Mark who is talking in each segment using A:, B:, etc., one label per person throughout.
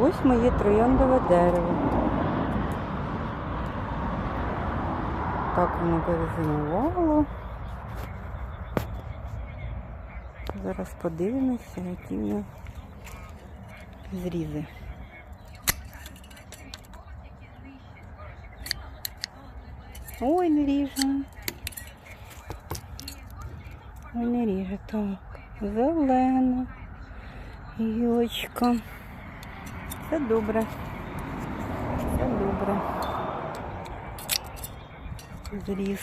A: Ось моє трояндове дерево. Так воно перезимувало. Зараз подивимося, які в нього зрізи. Ой, не ріже. Ой, не ріже, так. Зелена. Гілочка. Все добре. Все добре. Зріс.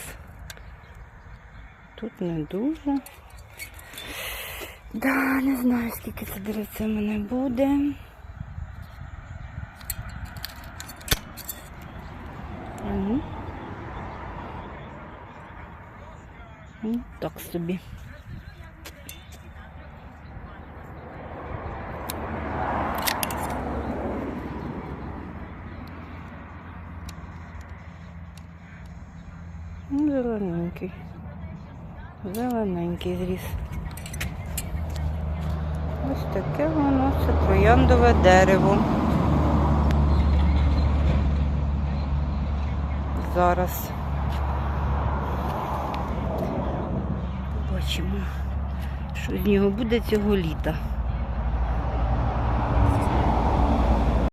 A: Тут не дуже. Да, не знаю, скільки це деревця в мене буде. Ну, Так собі. Ну, зелененький. Зелененький зріс. Ось таке воно, це трояндове дерево. Зараз. Побачимо, що з нього буде цього літа.